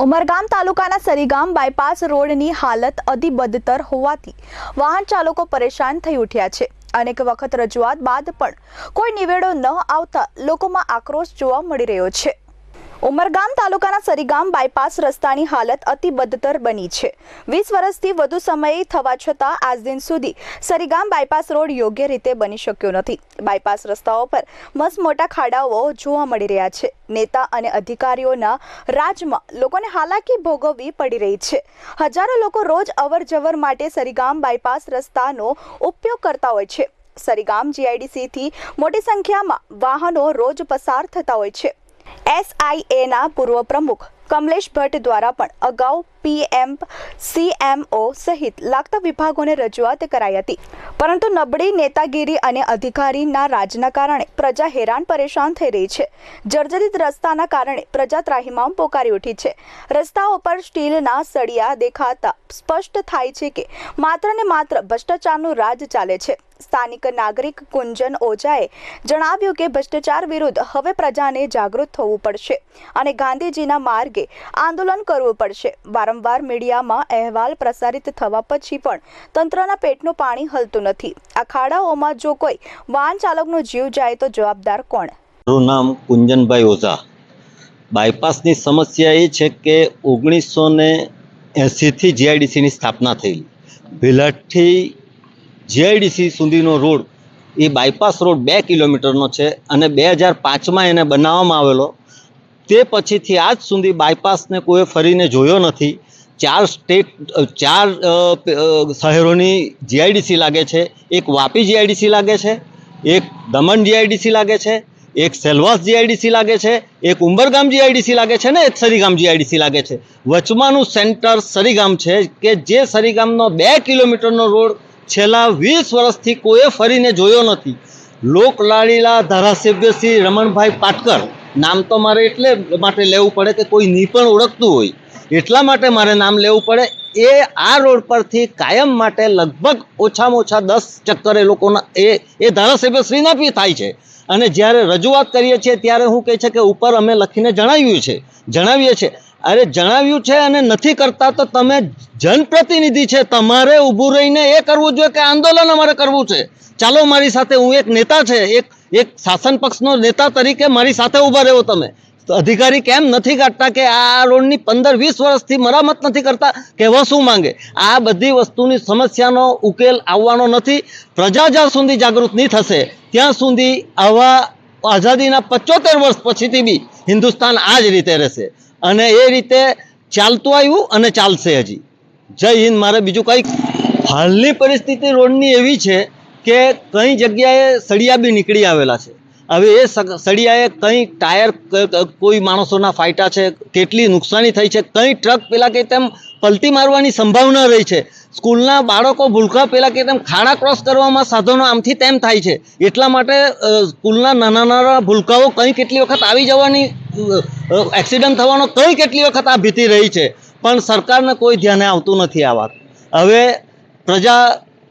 ઉમરગામ તાલુકાના સરીગામ બાયપાસ રોડની હાલત અધિબદ્ધતર હોવાથી વાહન ચાલકો પરેશાન થઈ ઉઠ્યા છે. અનેક વખત રજૂઆત બાદ પણ કોઈ નિવેડો ન આવતા લોકોમાં આક્રોશ જોવા મળી રહ્યો છે. ઉમરગામ તાલુકાના સરીગામ બાયપાસ રસ્તાની હાલત અતિ બદતર બની છે. વીસ વર્ષથી વધુ સમય થવા છતાં આજ દિન સુધી સરીગામ બાયપાસ રોડ યોગ્ય રીતે બની શક્યો નથી. બાયપાસ રસ્તાઓ પર મસ્ત મોટા ખાડાઓ જોવા મળી રહ્યા છે. નેતા અને અધિકારીઓના રાજમાં લોકોને હાલાકી ભોગવવી પડી રહી છે. હજારો લોકો રોજ અવર જવર માટે સરીગામ બાયપાસ રસ્તાનો ઉપયોગ કરતા હોય છે. સરીગામ જીઆઈડીસીથી મોટી સંખ્યામાં વાહનો રોજ પસાર થતા હોય છે. એસઆઈએના પૂર્વ પ્રમુખ કમલેશ ભટ્ટ દ્વારા પણ અગાઉ પીએમ સીએમઓ સહિત લાગતા વિભાગોને રજૂઆત કરાઈ હતી. પરંતુ નબળી નેતાગીરી અને અધિકારીના રાજના કારણે પ્રજા હેરાન પરેશાન થઈ રહી છે. જર્જરિત રસ્તાના કારણે પ્રજા ત્રાહિમામ પોકારી ઉઠી છે. રસ્તાઓ પર સ્ટીલના સળિયા દેખાતા સ્પષ્ટ થાય છે કે માત્ર ને માત્ર ભ્રષ્ટાચારનું રાજ ચાલે છે. સ્થાનિક નાગરિક કુંજન ઓઝાએ જણાવ્યું કે ભ્રષ્ટાચાર વિરુદ્ધ હવે પ્રજાને જાગૃત થવું પડશે અને ગાંધીજીના માર્ગે આંદોલન કરવું પડશે. વારંવાર મીડિયામાં અહેવાલ પ્રસારિત થવા પછી પણ તંત્રના પેટનું પાણી હલતું નથી. આ ખાડાઓમાં જો કોઈ વાહન ચાલકનો જીવ જાય તો જવાબદાર કોણ? મારું નામ કુંજનભાઈ ઓઝા. બાયપાસની સમસ્યા એ છે કે ઓગણીસો ને એંસીથી જીઆઈડીસીની સ્થાપના થયેલી. ભીલાટથી જીઆઈડીસી સુધીનો રોડ એ બાયપાસ રોડ બે કિલોમીટરનો છે અને બે હજાર પાંચમાં એને બનાવવામાં આવેલો. તે પછીથી આજ સુધી બાયપાસને કોઈ ફરીને જોયો નથી. ચાર સ્ટેટ, ચાર શહેરોની જીઆઈડીસી લાગે છે. એક વાપી જીઆઈડીસી લાગે છે, એક દમણ જીઆઈડીસી લાગે છે, એક સેલવાસ જીઆઈડીસી લાગે છે, એક ઉંબરગામ જીઆઈડીસી લાગે છે ને એક સરીગામ જીઆઈડીસી લાગે છે. વચમાનું સેન્ટર સરીગામ છે કે જે સરીગામનો બે કિલોમીટરનો રોડ છેલ્લા વીસ વર્ષથી કોઈએ ફરીને જોયો નથી. લોકલાડીલા ધારાસભ્ય શ્રી રમણભાઈ પાટકર, નામ તો મારે એટલે માટે લેવું પડે કે કોઈ ની પણ ઓળખતું હોય. એટલા માટે મારે નામ લેવું પડે. એ આ રોડ પરથી કાયમ માટે લગભગ ઓછામાં ઓછા દસ ચક્કર એ લોકોના એ એ ધારાસભ્ય શ્રીના બી થાય છે. અને જ્યારે રજૂઆત કરીએ છીએ ત્યારે હું કહે છે કે ઉપર અમે લખીને જણાવ્યું છે. જણાવીએ છીએ. અરે જણાવ્યું છે અને નથી કરતા તો તમે જનપ્રતિનિધિ છે. તમારે ઊભું રહીને એ કરવું જોઈએ કે આંદોલન અમારે કરવું છે. ચાલો મારી સાથે હું એક નેતા છે, એક એક શાસન પક્ષનો નેતા તરીકે મારી સાથે ઊભા રહ્યો તમે. અધિકારી કેમ નથી કાઢતા કે આ રોડની પંદર, વીસ વર્ષથી મરામત નથી કરતા? કહેવા શું માંગે? આ બધી વસ્તુની સમસ્યાનો ઉકેલ આવવાનો નથી. પ્રજા જ્યાં સુધી જાગૃત નહીં થશે. ત્યાં સુધી આવા આઝાદીના પચોતેર વર્ષ પછીથી બી હિન્દુસ્તાન આ જ રીતે રહેશે. અને એ રીતે ચાલતું આવ્યું અને ચાલશે હજી. જય હિન્દ, મારે બીજું કંઈ હાલની પરિસ્થિતિ રોડની એવી છે કે કઈ જગ્યાએ સળિયા બી નીકળી આવેલા છે. હવે એ સળિયાએ કંઈ ટાયર કોઈ માણસોના ફાયટા છે, કેટલી નુકસાની થઈ છે, કંઈ ટ્રક પેલા કે તેમ પલટી મારવાની સંભાવના રહી છે સ્કૂલના બાળકો ભૂલકા પહેલાં કે તેમ ખાડા ક્રોસ કરવામાં સાધનો આમથી તેમ થાય છે. એટલા માટે સ્કૂલના નાના નાના ભૂલકાઓ કંઈ કેટલી વખત આવી જવાની એક્સિડન્ટ થવાનો કંઈ કેટલી વખત આ ભીતી રહી છે. પણ સરકારને કોઈ ધ્યાને આવતું નથી આ વાત. હવે પ્રજા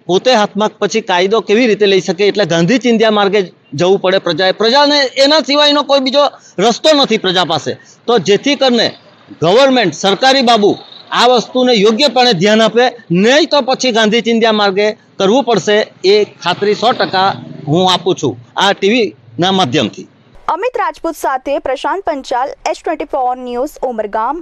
પોતે હાથમાં પછી કાયદો કેવી રીતે લઈ શકે? એટલે ગાંધી ચિંધ્યા માર્ગે જવું પડે પ્રજાએ. પ્રજાને એના સિવાયનો કોઈ બીજો રસ્તો નથી પ્રજા પાસે. તો જેથી કરીને ગવર્મેન્ટ સરકારી બાબુ આ વસ્તુને યોગ્યપણે ધ્યાન આપે, નહીં તો પછી ગાંધી ચિંધ્યા માર્ગે કરવું પડશે એ ખાતરી સો ટકા હું આપું છું આ ટીવીના માધ્યમથી. અમિત રાજપૂત સાથે Prashant Panchal H twenty four news Umargam.